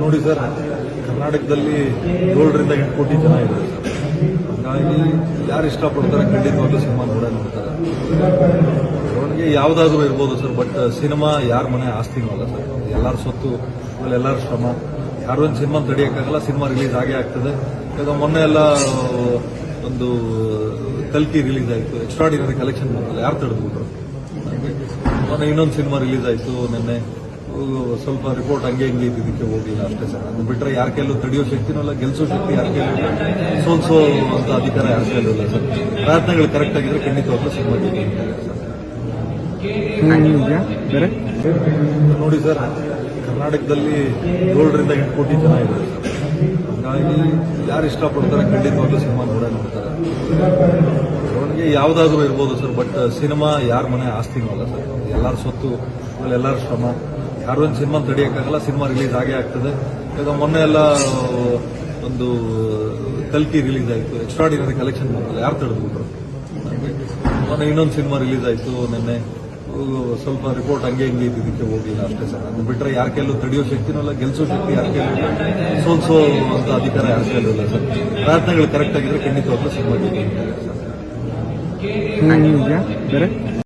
ನೋಡಿ ಸರ್, ಕರ್ನಾಟಕದಲ್ಲಿ ಏಳರಿಂದ ಎಂಟು ಕೋಟಿ ಜನ ಸರ್. ಹಾಗಾಗಿ ಯಾರು ಇಷ್ಟಪಡ್ತಾರೆ ಖಂಡಿತವಾಗ್ಲೂ ಸಿನಿಮಾ ನೋಡೇ ನೋಡ್ತಾರೆ. ಅವನಿಗೆ ಯಾವುದಾದ್ರೂ ಇರ್ಬೋದು ಸರ್, ಬಟ್ ಸಿನಿಮಾ ಯಾರ ಮನೆ ಆಸ್ತಿನೂ ಅಲ್ಲ ಸರ್. ಎಲ್ಲರ ಸೊತ್ತು, ಆಮೇಲೆ ಎಲ್ಲರ ಶ್ರಮ. ಯಾರು ಒಂದು ಸಿನಿಮಾ ತಡಿಯೋಕ್ಕಾಗಲ್ಲ, ಸಿನಿಮಾ ರಿಲೀಸ್ ಆಗೇ ಆಗ್ತದೆ. ಈಗ ಮೊನ್ನೆ ಎಲ್ಲ, ಒಂದು ಕಲ್ಕಿ ರಿಲೀಸ್ ಆಯಿತು. ಎಕ್ಸ್ಟ್ರಾಡಿನರಿ ಕಲೆಕ್ಷನ್ ಬಂತಲ್ಲ, ಯಾರು ತಡೆದ್ಬಿಟ್ರು? ಮೊನ್ನೆ ಇನ್ನೊಂದು ಸಿನಿಮಾ ರಿಲೀಸ್ ಆಯಿತು, ನಿನ್ನೆ. ಸ್ವಲ್ಪ ರಿಪೋರ್ಟ್ ಹಂಗೆ ಹಿಂಗೆ ಇದಕ್ಕೆ ಹೋಗಿಲ್ಲ ಅಷ್ಟೇ ಸರ್. ಅದು ಬಿಟ್ಟರೆ ಯಾರ ಕೈಲೂ ತಡೆಯೋ ಶಕ್ತಿನೂ ಇಲ್ಲ ಗೆಲ್ಲಿಸೋ ಶಕ್ತಿ ಯಾರ ಕೈಲೂ ಇಲ್ಲ. ಸೋಲ್ಸೋ ಅಂತ ಅಧಿಕಾರ ಯಾರ ಕೈಲೂ ಇಲ್ಲ ಸರ್. ಪ್ರಯತ್ನಗಳು ಕರೆಕ್ಟ್ ಆಗಿದ್ರೆ ಖಂಡಿತವಾಗ್ಲೂ ಸಿನಿಮಾ ಸರ್. ನೋಡಿ ಸರ್ ಕರ್ನಾಟಕದಲ್ಲಿ ಏಳರಿಂದ ಎಂಟು ಕೋಟಿ ಜನ ಇದ್ದಾರೆ ಸರ್. ಹಾಗಾಗಿ ಯಾರು ಇಷ್ಟಪಡ್ತಾರೆ ಖಂಡಿತವಾಗ್ಲೂ ಸಿನಿಮಾ ನೋಡೇ ನೋಡ್ತಾರೆ. ಅವನಿಗೆ ಯಾವುದಾದ್ರೂ ಇರ್ಬೋದು ಸರ್ ಬಟ್ ಸಿನಿಮಾ ಯಾರ ಮನೆ ಆಸ್ತಿನೂ ಅಲ್ಲ ಸರ್. ಎಲ್ಲರ ಸೊತ್ತು ಆಮೇಲೆ ಎಲ್ಲರ ಶ್ರಮ. ಯಾರು ಒಂದು ಸಿನಿಮಾ ತಡೆಯೋಕ್ಕಾಗಲ್ಲ ಸಿನಿಮಾ ರಿಲೀಸ್ ಆಗೇ ಆಗ್ತದೆ. ಈಗ ಮೊನ್ನೆ ಎಲ್ಲ, ಒಂದು ಕಲ್ಕಿ ರಿಲೀಸ್ ಆಯಿತು. ಎಕ್ಸ್ಟ್ರಾಡಿನರಿ ಕಲೆಕ್ಷನ್ ಬಂತಲ್ಲ, ಯಾರು ತಡೆದ್ಬಿಟ್ರು ಮೊನ್ನೆ ಇನ್ನೊಂದು ಸಿನಿಮಾ ರಿಲೀಸ್ ಆಯಿತು ನಿನ್ನೆ. ಸ್ವಲ್ಪ ರಿಪೋರ್ಟ್ ಹಂಗೆ ಹಿಂಗೆ ಇದಕ್ಕೆ ಹೋಗಿಲ್ಲ ಅಷ್ಟೇ ಸರ್. ಅದು ಬಿಟ್ಟರೆ ಯಾರ ಕೈಲೂ ತಡೆಯೋ ಶಕ್ತಿನೂ ಇಲ್ಲ, ಗೆಲ್ಸೋ ಶಕ್ತಿ ಯಾರ ಕೈಲೂ ಇಲ್ಲ. ಸೋಲ್ಸೋ ಅಂತ ಅಧಿಕಾರ ಯಾರ ಕೈಲೂ ಇಲ್ಲ ಸರ್. ಪ್ರಯತ್ನಗಳು ಕರೆಕ್ಟ್ ಆಗಿದ್ರೆ ಖಂಡಿತವಾಗ್ಲೂ ಸಿನಿಮಾ ಸರ್. ಬೇರೆ?